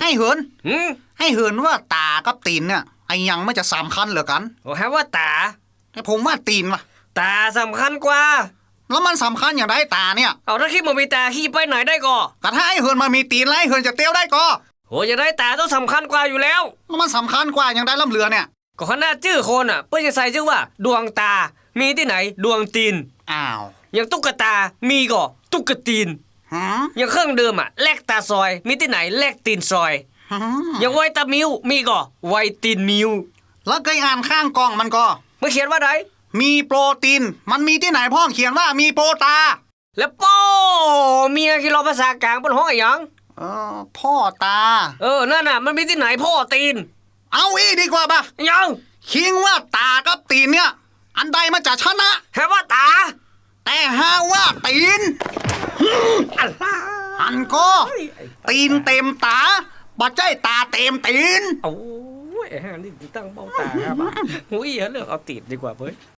ให้เหินหืมให้เหินว่าตากับตีนเนี่ยไอ้ยังไม่จะสำคัญเหรือกันโอ้ฮะว่าตาแต่ผมว่าตีนว่ะ ตาสำคัญกว่า แล้วมันสำคัญอย่างไรตาเนี่ย เอาถ้าคิดมันมีตาขี้ไปไหนได้ก็แต่ถ้าไอ้เหินมามีตีนแล้วไอ้เหินจะเตี้ยวได้ก็โหจะได้ตาต้องสำคัญกว่าอยู่แล้วแล้วมันสำคัญกว่าอย่างไรล่ำเรือเนี่ยก็ขนาดชื่อคนอะเพื่อจะใส่ชื่อว่า ดวงตา มีที่ไหน ดวงตีนอ้าวอย่างตุ๊กตามีก็ตุ๊กตีนหืม อย่างเครื่องเดิมอะแลกตาซอย มีที่ไหนแลกตีนซอยหืมอย่างไวตามิวมีก็ไวตีนมิวแล้วเคยอ่านข้างกล้องมันก็เมื่อเขียนว่าไดมีโปรตีน มันมีที่ไหนพ่อเขียนว่ามีโปรตา แล้วโป้เมียคิดรอภาษากลางบนห้องอะไรหยังเออพ่อตา เออนั่นน่ะ มันมีที่ไหนพ่อตีน เอาอีกดีกว่าปะยังคิงว่าตากับตีนเนี่ย อันใดมันจะชนะแค่ว่าตา แต่หาว่าตีนอะไร อันก็ ตีนเต็มตาบัดใจตาเต็มตีน โอ้ยไอ้ห่านี่ตั้งเบ้าตาครับอุ้ยเลือกเอาตีนดีกว่าเว้ย